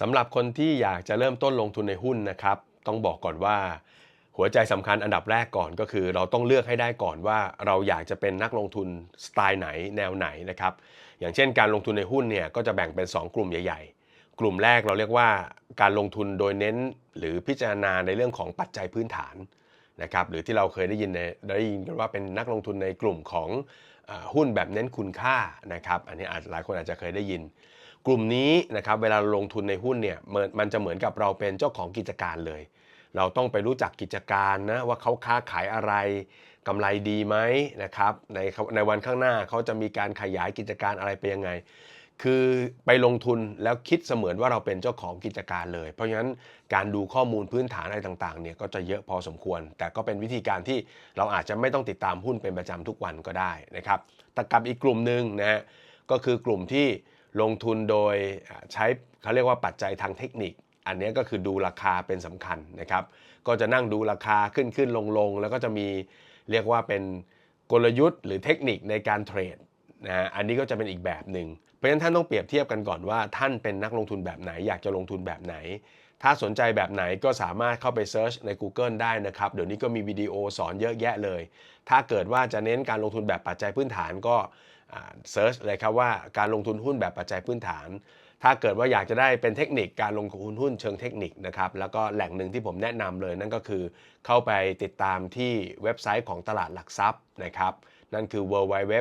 สำหรับคนที่อยากจะเริ่มต้นลงทุนในหุ้นนะครับ ต้องบอกก่อนว่า หัวใจสำคัญอันดับแรกก่อนก็คือ เราต้องเลือกให้ได้ก่อนว่าเราอยากจะเป็นนักลงทุนสไตล์ไหนแนวไหนนะครับอย่างเช่นการลงทุนในหุ้นเนี่ยก็จะแบ่งเป็น 2 กลุ่มใหญ่ ๆ กลุ่มแรกเราเรียกว่าการลงทุนโดยเน้นหรือพิจารณาในเรื่องของปัจจัยพื้นฐานนะครับหรือที่เราเคยได้ยินในได้ยินกันว่าเป็นนักลงทุนในกลุ่มของหุ้นแบบเน้นคุณค่านะครับอันนี้อาจหลายคนอาจจะเคยได้ยิน กลุ่มนี้นะครับเวลาลงทุนในหุ้นเนี่ยมันมันจะเหมือนกับเราเป็นเจ้าของกิจการเลย เราต้องไปรู้จักกิจการนะว่าเขาค้าขายอะไรกำไรดีไหมนะครับในในวันข้างหน้าเขาจะมีการขยายกิจการอะไรไปยังไง คือไปลงทุนแล้วคิดเสมือนว่าเราเป็นเจ้าของกิจการเลย เพราะฉะนั้นการดูข้อมูลพื้นฐานอะไรต่างๆเนี่ยก็จะเยอะพอสมควร แต่ก็เป็นวิธีการที่เราอาจจะไม่ต้องติดตามหุ้นเป็นประจำทุกวันก็ได้นะครับแต่กับอีกกลุ่มหนึ่งนะฮะก็คือกลุ่มที่ ลงทุนโดยใช้เขาเรียกว่าปัจจัยทางเทคนิค อันนี้ก็คือดูราคาเป็นสำคัญนะครับ ก็จะนั่งดูราคาขึ้นขึ้นลงลงแล้วก็จะมีเรียกว่าเป็นกลยุทธ์หรือเทคนิคในการเทรดนะฮะอันนี้ก็จะเป็นอีกแบบหนึ่งเพราะฉะนั้นท่านต้องเปรียบเทียบกันก่อนว่าท่านเป็นนักลงทุนแบบไหน อยากจะลงทุนแบบไหน ถ้าสนใจแบบไหนก็สามารถเข้าไปเซิร์ชใน Google ได้นะครับ เดี๋ยวนี้ก็มีวิดีโอสอนเยอะแยะเลย ถ้าเกิดว่าจะเน้นการลงทุนแบบปัจจัยพื้นฐานก็ เซิร์ชเลยครับว่าการลงทุนหุ้นแบบปัจจัยพื้นฐาน ถ้าเกิดว่าอยากจะได้เป็นเทคนิคการลงทุนหุ้นเชิงเทคนิคนะครับ แล้วก็แหล่งหนึ่งที่ผมแนะนำเลยนั่นก็คือเข้าไปติดตามที่เว็บไซต์ของตลาดหลักทรัพย์นะครับ นั่นคือ www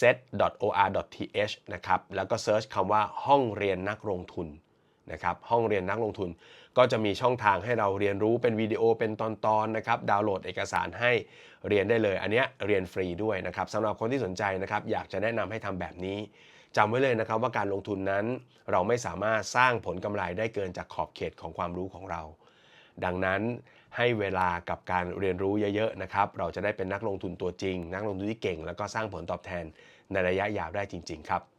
set.or.th นะครับ แล้วก็เซิร์ชคำว่าห้องเรียนนักลงทุน นะครับห้องเรียนนักลงทุน ก็จะมีช่องทางให้เราเรียนรู้เป็นวิดีโอเป็นตอนๆนะครับดาวน์โหลดเอกสารให้เรียนได้เลย อันนี้เรียนฟรีด้วยนะครับสำหรับคนที่สนใจนะครับอยากจะแนะนำให้ทำแบบนี้จำไว้เลยนะครับว่าการลงทุนนั้นเราไม่สามารถสร้างผลกำไรได้เกินจากขอบเขตของความรู้ของเรา ดังนั้นให้เวลากับการเรียนรู้เยอะๆนะครับ เราจะได้เป็นนักลงทุนตัวจริง นักลงทุนที่เก่ง แล้วก็สร้างผลตอบแทนในระยะยาวได้จริง ๆ ครับ